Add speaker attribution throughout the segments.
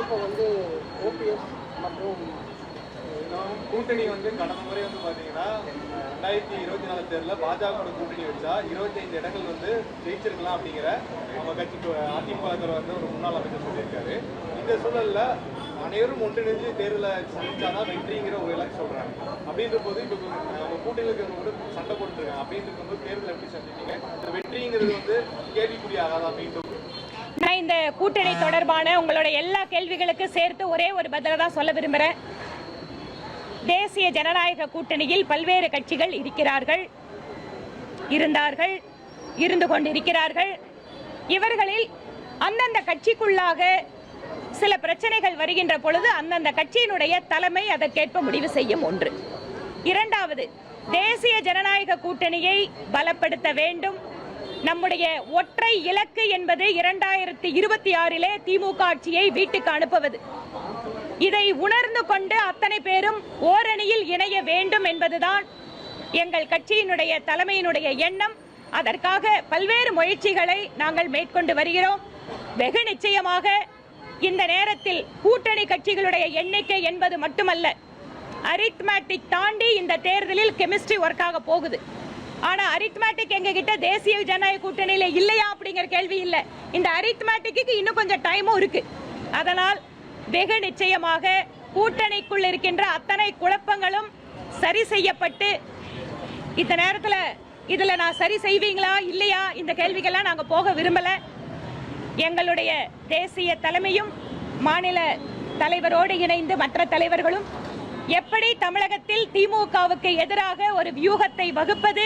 Speaker 1: இப்போ வந்து ஓபிஎஸ் மற்றும்
Speaker 2: கூட்டணி வந்து கடந்த முறை வந்து பார்த்தீங்கன்னா ரெண்டாயிரத்தி இருபத்தி நாலு தேர்தலில் பாஜக கூட்டணி வச்சா இருபத்தைந்து இடங்கள் வந்து ஜெயிச்சிருக்கலாம் அப்படிங்கிற நம்ம கட்சிக்கு அதிமுக வந்து ஒரு முன்னாள் அமைச்சர் சொல்லியிருக்காரு. இந்த சூழலில் அனைவரும் ஒன்றிணைஞ்சு தேர்தலை சந்திச்சாதான் வெற்றிங்கிற ஒரு இலக்கு சொல்றாங்க. அப்படின்ற போது இப்போ நம்ம கூட்டணியில் இருக்கிறவங்க கூட சண்டை போட்டுருக்காங்க அப்படின்றது வந்து தேர்தல் எப்படி சந்திச்சீங்க இந்த வெற்றிங்கிறது வந்து கேள்விக்குறி ஆகாதா
Speaker 3: இந்த கூட்டணி தொடர்பான உங்களோட எல்லா கேள்விகளுக்கு சேர்த்து ஒரே ஒரு பதில தான் சொல்ல விரும்புகிறேன் தேசிய ஜனநாயக கூட்டணியில் பல்வேறு கட்சிகள் இருக்கிறார்கள் இருந்தார்கள் இருந்து கொண்டிருக்கிறார்கள். இவர்களில் அந்தந்த கட்சிக்குள்ளாக சில பிரச்சனைகள் வருகின்ற பொழுது அந்தந்த கட்சியினுடைய தலைமை அதற்கேற்ப முடிவு செய்யும் ஒன்று. இரண்டாவது தேசிய ஜனநாயக கூட்டணியை பலப்படுத்த வேண்டும். நம்முடைய ஒற்றை இலக்கு என்பது இரண்டாயிரத்தி இருபத்தி ஆறிலே திமுக ஆட்சியை வீட்டுக்கு அனுப்புவது. இதை உணர்ந்து கொண்டு அத்தனை பேரும் ஓரணியில் இணைய வேண்டும் என்பதுதான் எங்கள் கட்சியினுடைய தலைமையினுடைய எண்ணம். அதற்காக பல்வேறு முயற்சிகளை நாங்கள் மேற்கொண்டு வருகிறோம். வெகு நிச்சயமாக இந்த நேரத்தில் கூட்டணி கட்சிகளுடைய எண்ணிக்கை என்பது மட்டுமல்ல அரித்மேட்டிக் தாண்டி இந்த தேர்தலில் கெமிஸ்ட்ரி ஒர்க் போகுது. ஆனா அரித்மேட்டிக் எங்க கிட்ட தேசிய ஜனநாயக கூட்டணியில இல்லையா அப்படிங்கிற கேள்வி இல்லை. இந்த அரித்மேட்டிக்கு இன்னும் கொஞ்சம் டைமும் இருக்கு. அதனால் வெகு நிச்சயமாக கூட்டணிக்குள் இருக்கின்ற அத்தனை குழப்பங்களும் சரி செய்யப்பட்டு இந்த நேரத்தில் இதில் நான் சரி செய்வீங்களா இல்லையா இந்த கேள்விக்கெல்லாம் நாங்கள் போக விரும்பலை. எங்களுடைய தேசிய தலைமையும் மாநில தலைவரோடு இணைந்து மற்ற தலைவர்களும் எப்படி தமிழகத்தில் திமுகவுக்கு எதிராக ஒரு வியூகத்தை வகுப்பது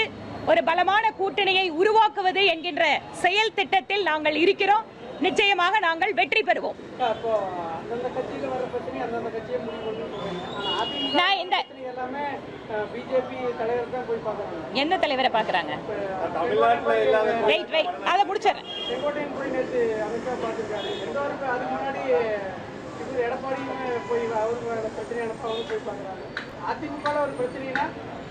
Speaker 3: ஒரு பலமான கூட்டணியை உருவாக்குவது என்கின்ற செயல் திட்டத்தில் நாங்கள் இருக்கிறோம். நிச்சயமாக நாங்கள் வெற்றி பெறுவோம். நான் இந்த
Speaker 1: பிஜேபி தலைவர் தான் போய் பார்க்கறாங்க.
Speaker 3: எந்த தலைவரை பார்க்குறாங்க?
Speaker 2: தமிழ்நாட்டில் இல்லாத
Speaker 3: வெயிட் வெயிட் அதை முடிச்சிடுறேன்.
Speaker 1: எடப்பாடியும் போய் பிரச்சனை போய் பார்க்குறாங்க ஒரு பிரச்சனைனா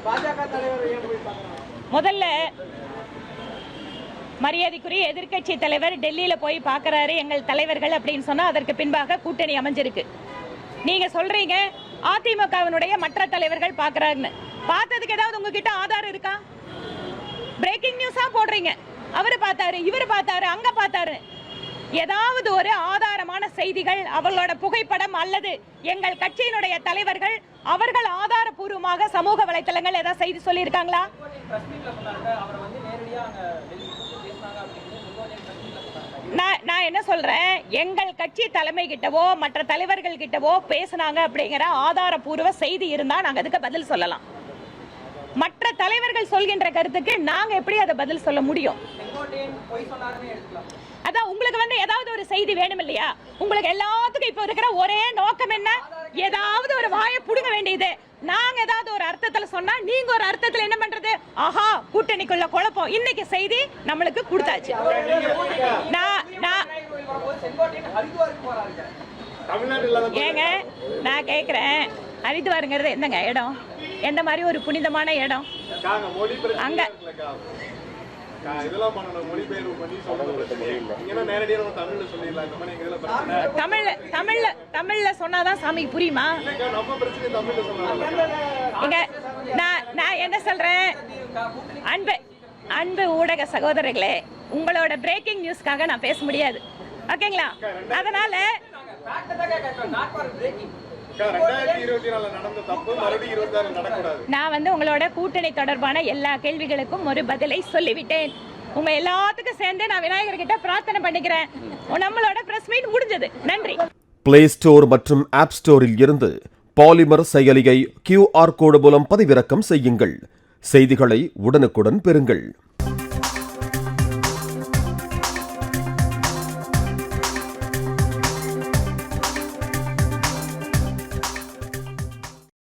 Speaker 1: பாஜக தலைவர் ஏன் போய் பார்க்குறாங்க
Speaker 3: முதல்ல மரியாதைக்குரிய எதிர்கட்சி தலைவர் டெல்லியில போய் பாக்குறாரு எங்கள் தலைவர்கள் அப்படின்னு சொன்னா அதற்கு பின்பாக கூட்டணி அமைஞ்சிருக்கு. நீங்க சொல்றீங்க அதிமுகவினுடைய மற்ற தலைவர்கள் பாக்குறாருன்னு பார்த்ததுக்கு ஏதாவது உங்ககிட்ட ஆதாரம் இருக்கா? பிரேக்கிங் நியூஸா போடுறீங்க. அவரு பார்த்தாரு இவரு பார்த்தாரு அங்க பார்த்தாரு. ஏதாவது ஒரு ஆதாரம் செய்திகள் அவர்களோட புகைப்படம் அல்லது எங்கள் கட்சியினுடைய தலைவர்கள் அவர்கள் ஆதாரபூர்வமாக சமூக வலைத்தளங்கள் ஏதாவது செய்தி சொல்லியிருக்காங்களா? நான் நான் என்ன சொல்றேன்? எங்கள் கட்சி தலைமை கிட்டவோ மற்ற தலைவர்கள் கிட்டவோ பேசினாங்க அப்படிங்கிற ஆதாரபூர்வ செய்தி இருந்தா நாங்க அதுக்கு பதில் சொல்லலாம். மற்ற தலைவர்கள் சொல்கின்ற கருத்துக்கு நாங்க எப்படி அதை பதில் சொல்ல முடியும்? அதான் உங்களுக்கு வந்து ஏதாவது ஒரு செய்தி வேணும் இல்லையா? உங்களுக்கு எல்லாத்துக்கும் இப்ப இருக்கிற ஒரே நோக்கம் என்ன? ஏதாவது ஒரு வாயை புடுங்க வேண்டியது. நாங்க ஏதாவது ஒரு அர்த்தத்துல சொன்னா நீங்க ஒரு அர்த்தத்துல என்ன பண்றது? ஆஹா கூட்டணிக்குள்ள குழப்பம். இன்னைக்கு செய்தி நம்மளுக்கு கொடுத்தாச்சு. நான் நான் ஏங்க நான் கேக்குறேன். ஹரித்வாருங்கிறது என்னங்க இடம்? எந்த மாதிரி ஒரு புனிதமான இடம்?
Speaker 2: காங்க மொழி பிரச்சனை
Speaker 3: அங்க.
Speaker 2: தமிழ்ல
Speaker 3: தமிழ்ல தமிழ்ல சொன்னாதான் சாமிக்கு புரியுமா?
Speaker 2: இல்லக்கா, நம்ம பிரச்சனை தமிழ்ல சொல்லலாம்.
Speaker 3: இங்க நான் நான் என்ன சொல்றேன்? அன்பு அன்பு ஊடக சகோதரர்களே உங்களோட பிரேக்கிங் நியூஸ்க்காக நான் பேச முடியாது. ஓகேங்களா? அதனால நான் வந்து உங்களோட கூட்டணி தொடர்பான எல்லா கேள்விகளுக்கும் ஒரு பதிலை சொல்லிவிட்டேன். உங்க எல்லாத்துக்கும் சேர்ந்து நான் விநாயகர் கிட்ட பிரார்த்தனை பண்ணிக்கிறேன். நம்மளோட பிரஸ் மீட் முடிஞ்சது. நன்றி.
Speaker 4: பிளே ஸ்டோர் மற்றும் ஆப் ஸ்டோரில் இருந்து பாலிமர் செயலியை கியூஆர் கோடு மூலம் பதிவிறக்கம் செய்யுங்கள். செய்திகளை உடனுக்குடன் பெறுங்கள்.